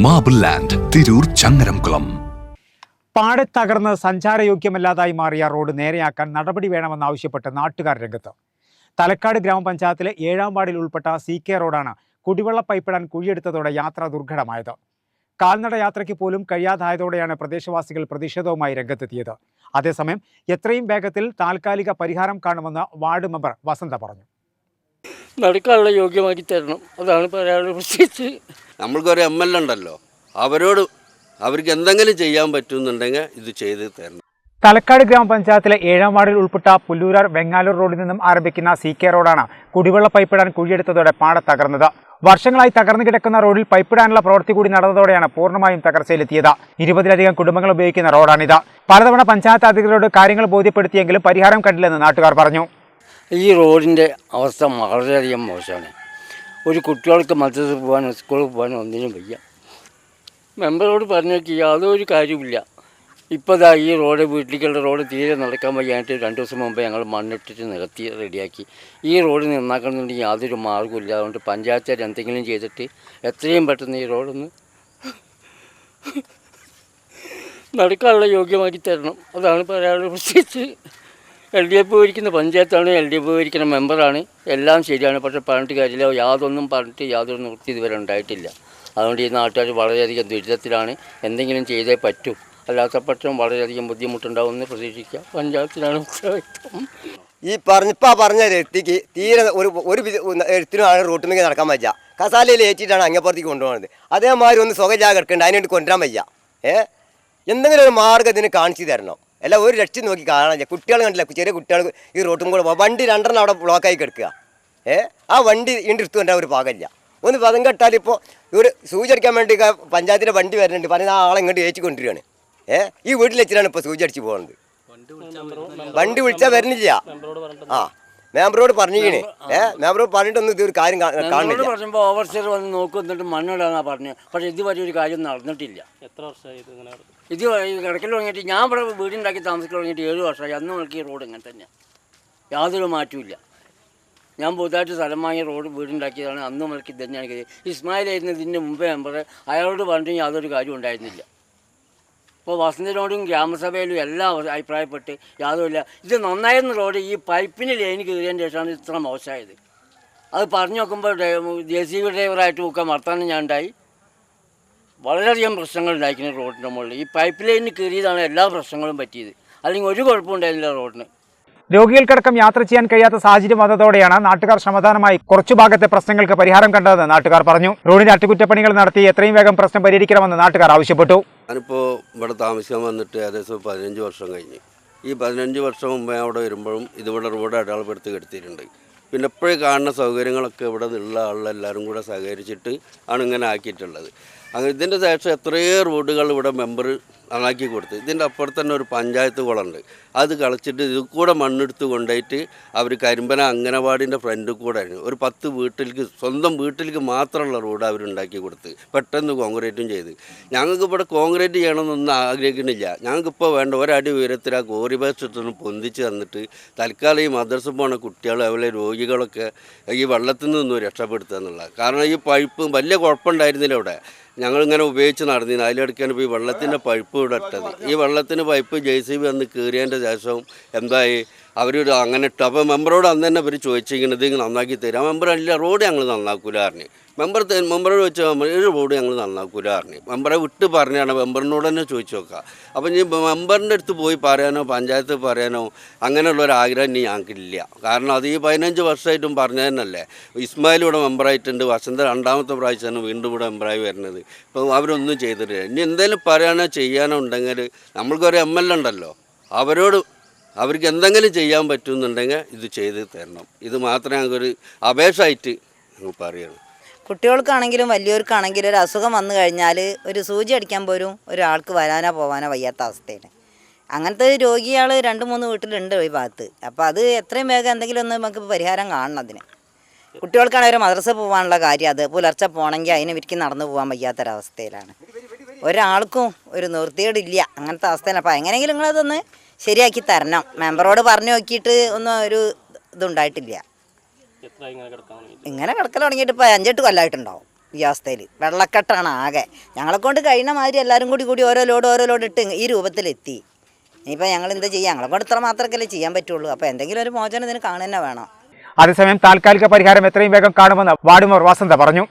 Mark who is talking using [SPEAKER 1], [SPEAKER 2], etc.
[SPEAKER 1] Marble land Tirur Changaramkulam
[SPEAKER 2] പാടെ തകർന്ന് സഞ്ചാരയോഗ്യമല്ലാതായി മാറിയ റോഡ് നേരെയാക്കാൻ നടപടി വേണമെന്നാവശ്യപ്പെട്ട് നാട്ടുകാർ രംഗത്ത്. തലക്കാട് ഗ്രാമപഞ്ചായത്തിലെ ഏഴാം വാർഡിൽ ഉൾപ്പെട്ട സി കെ റോഡാണ് കുടിവെള്ള പൈപ്പിടാൻ കുഴിയെടുത്തതോടെ യാത്ര ദുർഘടമായത്. കാൽനട യാത്രയ്ക്ക് പോലും കഴിയാതായതോടെയാണ് പ്രദേശവാസികൾ പ്രതിഷേധവുമായി രംഗത്തെത്തിയത്. അതേസമയം എത്രയും വേഗത്തിൽ താൽക്കാലിക പരിഹാരം കാണുമെന്ന് വാർഡ് മെമ്പർ വസന്ത പറഞ്ഞു.
[SPEAKER 3] നടക്കാനുള്ള യോഗ്യമാക്കി തരണം. അതാണ് പറയാനുള്ള പ്രത്യേകിച്ച്
[SPEAKER 4] നമ്മൾക്കൊരു എം എൽ എ ഉണ്ടല്ലോ. അവരോട് അവർക്ക് എന്തെങ്കിലും ചെയ്യാൻ പറ്റുന്നുണ്ടെങ്കിൽ ഇത് ചെയ്ത് തരണം.
[SPEAKER 2] തലക്കാട് ഗ്രാമപഞ്ചായത്തിലെ ഏഴാം വാർഡിൽ ഉൾപ്പെട്ട പുല്ലൂരാർ വെങ്ങാലൂർ റോഡിൽ നിന്നും ആരംഭിക്കുന്ന സി കെ റോഡാണ് കുടിവെള്ള പൈപ്പിടാൻ കുഴിയെടുത്തതോടെ പാട തകർന്നത്. വർഷങ്ങളായി തകർന്നു കിടക്കുന്ന റോഡിൽ പൈപ്പിടാനുള്ള പ്രവൃത്തി കൂടി നടന്നതോടെയാണ് പൂർണമായും തകർച്ചയിലെത്തിയത്. ഇരുപതിലധികം കുടുംബങ്ങൾ ഉപയോഗിക്കുന്ന റോഡാണിത്. പലതവണ പഞ്ചായത്ത് അധികൃതരോട് കാര്യങ്ങൾ ബോധ്യപ്പെടുത്തിയെങ്കിലും പരിഹാരം കണ്ടില്ലെന്ന് നാട്ടുകാർ പറഞ്ഞു.
[SPEAKER 3] ഈ റോഡിന്റെ അവസ്ഥ വളരെയധികം മോശമാണ്. ഒരു കുട്ടികൾക്ക് മദ്രസ പോകാനോ സ്കൂളിൽ പോകാനോ ഒന്നിനും വയ്യ. മെമ്പറോട് പറഞ്ഞു നോക്കി യാതൊരു കാര്യമില്ല ഇപ്പോൾ ദാ ഈ റോഡ് വീട്ടിലേക്കുള്ള റോഡ് തീരെ നടക്കാൻ വയ്യാനായിട്ട് രണ്ട് ദിവസം മുമ്പ് ഞങ്ങൾ മണ്ണിട്ടിട്ട് നികത്തി റെഡിയാക്കി. ഈ റോഡ് നന്നാക്കണമെന്നുണ്ടെങ്കിൽ യാതൊരു മാർഗമില്ല അതുകൊണ്ട് പഞ്ചായത്തുകാർ എന്തെങ്കിലും ചെയ്തിട്ട് എത്രയും പെട്ടെന്ന് ഈ റോഡൊന്ന് നടക്കാനുള്ള യോഗ്യമാക്കി തരണം. അതാണ് പറയാനുള്ള പ്രത്യേകിച്ച്. എൽ ഡി എഫ് ഭരിക്കുന്ന പഞ്ചായത്താണ് എൽ ഡി എഫ് ഭരിക്കുന്ന മെമ്പറാണ്. എല്ലാം ശരിയാണ്. പക്ഷേ പറഞ്ഞിട്ട് കാര്യമില്ല യാതൊന്നും പറഞ്ഞിട്ട് യാതൊരു നിവൃത്തി ഇതുവരെ ഉണ്ടായിട്ടില്ല. അതുകൊണ്ട് ഈ നാട്ടുകാർ വളരെയധികം ദുരിതത്തിലാണ്. എന്തെങ്കിലും ചെയ്തേ പറ്റൂ. അല്ലാത്ത പക്ഷം വളരെയധികം ബുദ്ധിമുട്ടുണ്ടാവുമെന്ന് പ്രതീക്ഷിക്കുക. പഞ്ചായത്തിലാണ് ഉത്തരവാദിത്വം.
[SPEAKER 5] ഈ പറഞ്ഞിപ്പോൾ പറഞ്ഞ വ്യക്തിക്ക് തീരെ ഒരു ഒരു എഴുത്തിനാണ് റൂട്ട് റോട്ടിലേക്ക് നടക്കാൻ വയ്യ. കസാലയിൽ ഏറ്റിട്ടാണ് അങ്ങപ്പുറത്തേക്ക് കൊണ്ടുപോകുന്നത് അതേമാതിരി ഒന്ന് സ്വകജാ കിടക്കേണ്ട അതിനുവേണ്ടി കൊണ്ടുവരാൻ വയ്യ. ഏ? എന്തെങ്കിലും ഒരു മാർഗത്തിന് കാണിച്ചു തരണം. അല്ല ഒരു രക്ഷ നോക്കി കാണാൻ. കുട്ടികൾ കണ്ടില്ല ചെറിയ കുട്ടികൾ ഈ റോട്ടും കൂടെ വണ്ടി രണ്ടെണ്ണം അവിടെ ബ്ലോക്കായി കിടക്കുക. ഏ? ആ വണ്ടി ഇതിന്റെ എടുത്തു കൊണ്ടാൽ ഒരു പാകമില്ല ഒന്ന് പദം കെട്ടാൽ ഇപ്പോൾ ഒരു സൂചടിക്കാൻ വേണ്ടി പഞ്ചായത്തിന്റെ വണ്ടി വരുന്നുണ്ട്. പറഞ്ഞ ആ ആളെ ഇങ്ങോട്ട് ഏച്ചു കൊണ്ടുവരികയാണ്. ഏ? ഈ വീട്ടിൽ വെച്ചിട്ടാണ് ഇപ്പോൾ സൂചടിച്ച് പോകുന്നത്. വണ്ടി വിളിച്ചാൽ വരുന്നില്ല. ആ. മെമ്പറോട് പറഞ്ഞിരിക്കണേ. ഏ മെമ്പറോട് പറഞ്ഞിട്ടൊന്നും ഇതൊരു കാര്യം കാണുന്നില്ല.
[SPEAKER 3] പറഞ്ഞപ്പോൾ ഓവർസിയർ വന്ന് നോക്കുന്നിട്ട് എന്നിട്ട് പറഞ്ഞു. പക്ഷെ പക്ഷേ ഇതുവരെ ഒരു കാര്യം നടന്നിട്ടില്ല.
[SPEAKER 6] എത്ര വർഷമായി ഇത് ഇങ്ങനെ
[SPEAKER 3] ഇത് കിടക്കൽ തുടങ്ങിയിട്ട് ഞാൻ ഇവിടെ വീടുണ്ടാക്കി താമസിക്കാൻ തുടങ്ങിയിട്ട് ഏഴ് വർഷമായി. അന്ന് നോക്കി റോഡ് ഇങ്ങനെ തന്നെ യാതൊരു മാറ്റവും ഞാൻ പുതുതായിട്ട് സ്ഥലം വാങ്ങിയ റോഡ് വീടുണ്ടാക്കിയതാണ്. അന്ന് മുതൽക്ക് ഇത് തന്നെയാണ് ഇസ്മായിൽ ഇസ്മായിലായിരുന്നു ഇതിന്റെ മുമ്പേ മെമ്പർ അയാളോട് പറഞ്ഞിട്ട് യാതൊരു കാര്യം ഉണ്ടായിരുന്നില്ല. ഇപ്പോൾ വസന്തിനോടും ഗ്രാമസഭയിലും എല്ലാം അഭിപ്രായപ്പെട്ട് യാതൊരുമില്ല. ഇത് നന്നായിരുന്ന റോഡ് ഈ പൈപ്പിന് ലൈൻ കീറിയതിന് ശേഷമാണ് ഇത്ര മോശമായത്. അത് പറഞ്ഞു നോക്കുമ്പോൾ ജെ സി ബി ഡ്രൈവറായിട്ട് പോക്കാൻ വർത്താനം ഞാൻ ഉണ്ടായി വളരെയധികം പ്രശ്നങ്ങൾ ഉണ്ടായിരിക്കുന്നു റോഡിന്റെ മുകളിൽ. ഈ പൈപ്പ് ലൈനിന് കീറിയതാണ് എല്ലാ പ്രശ്നങ്ങളും പറ്റിയത്. അല്ലെങ്കിൽ ഒരു കുഴപ്പവും ഉണ്ടായിരുന്നില്ല റോഡിന്.
[SPEAKER 2] രോഗികൾക്കടക്കം യാത്ര ചെയ്യാൻ കഴിയാത്ത സാഹചര്യം വന്നതോടെയാണ് നാട്ടുകാർ ശ്രമദാനമായി കുറച്ചു ഭാഗത്തെ പ്രശ്നങ്ങൾക്ക് പരിഹാരം കണ്ടതെന്ന് നാട്ടുകാർ പറഞ്ഞു. റോഡിന്റെ അറ്റകുറ്റപ്പണികൾ നടത്തി എത്രയും വേഗം പ്രശ്നം പരിഹരിക്കണമെന്ന് നാട്ടുകാർ ആവശ്യപ്പെട്ടു.
[SPEAKER 4] ഞാനിപ്പോൾ ഇവിടെ താമസിക്കാൻ വന്നിട്ട് ഏകദേശം പതിനഞ്ച് വർഷം കഴിഞ്ഞ്. ഈ പതിനഞ്ച് വർഷം മുമ്പേ അവിടെ വരുമ്പോഴും ഇതിവിടെ റോഡ് അടയാളപ്പെടുത്തി കെടുത്തിയിട്ടുണ്ട്. പിന്നെ എപ്പോഴും കാണുന്ന സൗകര്യങ്ങളൊക്കെ ഇവിടെ നിന്നുള്ള ആളെല്ലാവരും കൂടെ സഹകരിച്ചിട്ട് ആണ് ഇങ്ങനെ ആക്കിയിട്ടുള്ളത്. അങ്ങനെ ഇതിന്റെ ശേഷം എത്രയോ റോഡുകൾ ഇവിടെ മെമ്പർ നന്നാക്കി കൊടുത്തു. ഇതിന്റെ അപ്പുറത്ത് തന്നെ ഒരു പഞ്ചായത്ത് കുളമുണ്ട്. അത് കളിച്ചിട്ട് ഇത് കൂടെ മണ്ണെടുത്ത് കൊണ്ടുപോയിട്ട് അവർ കരിമ്പന അംഗനവാടിന്റെ ഫ്രണ്ട് കൂടെ ആയിരുന്നു. ഒരു പത്ത് വീട്ടിലേക്ക് സ്വന്തം വീട്ടിലേക്ക് മാത്രമുള്ള റോഡ് അവരുണ്ടാക്കി കൊടുത്ത് പെട്ടെന്ന് കോൺക്രീറ്റും ചെയ്ത്. ഞങ്ങൾക്ക് ഇവിടെ കോൺക്രീറ്റ് ചെയ്യണമെന്നൊന്നും ആഗ്രഹിക്കുന്നില്ല. ഞങ്ങൾക്കിപ്പോൾ വേണ്ട ഒരടി ഉയരത്തിൽ ആ കോറി ബേസ്റ്റൊന്ന് പൊന്തിച്ച് തന്നിട്ട് തൽക്കാലം ഈ മദ്രസ പോണ കുട്ടികൾ അതുപോലെ രോഗികളൊക്കെ ഈ വെള്ളത്തിൽ നിന്നും രക്ഷപ്പെടുത്തുക എന്നുള്ളത് കാരണം ഈ പൈപ്പ് വലിയ കുഴപ്പമുണ്ടായിരുന്നില്ല ഇവിടെ ഞങ്ങളിങ്ങനെ ഉപയോഗിച്ച് നടന്നിരുന്നു. അതിലെടുക്കാൻ ഇപ്പോൾ ഈ വെള്ളത്തിന്റെ പൈപ്പ് ഇവിടെ ഇട്ടത് ഈ വെള്ളത്തിന് പൈപ്പ് ജെ സി ബി വന്ന് കീറിയതിന്റെ ശേഷം എന്തായി? അവർ അങ്ങനെ ഇട്ടു അപ്പോൾ മെമ്പറോട് അന്ന് തന്നെ അവർ ചോദിച്ചിരിക്കുന്നത് ഇത് നന്നാക്കി തരാം. മെമ്പർ അല്ല റോഡ് ഞങ്ങൾ നന്നാക്കൂല പറഞ്ഞു. മെമ്പർ മെമ്പറോട് ചോദിച്ചാൽ മെമ്പർ ഒരു റോഡ് ഞങ്ങൾ നന്നാക്കൂല പറഞ്ഞു. മെമ്പറെ വിട്ട് പറഞ്ഞാണ് മെമ്പറിനോട് തന്നെ ചോദിച്ചു നോക്കുക. അപ്പം ഇനി മെമ്പറിന്റെ അടുത്ത് പോയി പറയാനോ പഞ്ചായത്ത് പറയാനോ അങ്ങനെയുള്ള ഒരു ആഗ്രഹം ഇനി ഞങ്ങൾക്കില്ല. കാരണം അത് ഈ പതിനഞ്ച് വർഷമായിട്ടും പറഞ്ഞു തന്നെയല്ലേ. ഇസ്മായിൽ ഇവിടെ മെമ്പറായിട്ടുണ്ട് വസന്ത രണ്ടാമത്തെ പ്രാവശ്യമാണ് വീണ്ടും ഇവിടെ മെമ്പറായി വരുന്നത്. ഇപ്പം അവരൊന്നും ചെയ്തിട്ടില്ല. ഇനി എന്തെങ്കിലും പറയാനോ ചെയ്യാനോ ഉണ്ടെങ്കിൽ നമ്മൾക്കൊരു എം എൽ എ ഉണ്ടല്ലോ. അവരോട് അവർക്ക് എന്തെങ്കിലും ചെയ്യാൻ പറ്റുന്നുണ്ടെങ്കിൽ ഇത് ചെയ്ത് തരണം. ഇത് മാത്രമേ ഞങ്ങൾക്കൊരു അപേക്ഷയായിട്ട് ഞങ്ങൾ പറയണം
[SPEAKER 7] കുട്ടികൾക്കാണെങ്കിലും വലിയവർക്കാണെങ്കിലും ഒരു അസുഖം വന്നു കഴിഞ്ഞാൽ ഒരു സൂചി അടിക്കാൻ പോലും ഒരാൾക്ക് വരാനോ പോകാനോ വയ്യാത്ത അവസ്ഥയാണ്. അങ്ങനത്തെ രോഗികൾ രണ്ട് മൂന്ന് വീട്ടിലുണ്ട് ഈ ഭാഗത്ത്. അപ്പോൾ അത് എത്രയും വേഗം എന്തെങ്കിലും ഒന്ന് നമുക്ക് പരിഹാരം കാണണം അതിന്. കുട്ടികൾക്കാണെങ്കിൽ ഒരു മദ്രസ പോകാനുള്ള കാര്യം അത് പുലർച്ചെ പോകണമെങ്കിൽ അതിന് വിരിക്കും നടന്നു പോകാൻ വയ്യാത്തൊരവസ്ഥയിലാണ്. ഒരാൾക്കും ഒരു നിർത്തിയേടില്ല അങ്ങനത്തെ അവസ്ഥയിലാണ് അപ്പോൾ എങ്ങനെയെങ്കിലും നിങ്ങളതൊന്ന് ശരിയാക്കി തരണം. മെമ്പറോട് പറഞ്ഞു നോക്കിയിട്ട് ഒന്നും ഒരു ഇതുണ്ടായിട്ടില്ല.
[SPEAKER 6] ഇങ്ങനെ
[SPEAKER 7] കിടക്കൽ തുടങ്ങിയിട്ട് ഇപ്പോൾ അഞ്ചെട്ട് കൊല്ലമായിട്ടുണ്ടാവും ഈ അവസ്ഥയിൽ വെള്ളക്കെട്ടാണ് ആകെ. ഞങ്ങളെ കൊണ്ട് കഴിയുന്ന മാതിരി എല്ലാവരും കൂടി കൂടി ഓരോ ലോഡ് ഓരോ ലോഡ് ഇട്ട് ഈ രൂപത്തിലെത്തി. ഇനിയിപ്പോൾ ഞങ്ങൾ എന്താ ചെയ്യുക ഞങ്ങളെ കൊണ്ട് ഇത്ര മാത്രമൊക്കെ ചെയ്യാൻ പറ്റുള്ളൂ. അപ്പോൾ എന്തെങ്കിലും ഒരു മോചനം ഇതിന് കാണുക തന്നെ വേണം.
[SPEAKER 2] അതേസമയം താൽക്കാലിക പരിഹാരം എത്രയും വേഗം കാണുമെന്ന് വാർഡ് വസന്ത പറഞ്ഞു.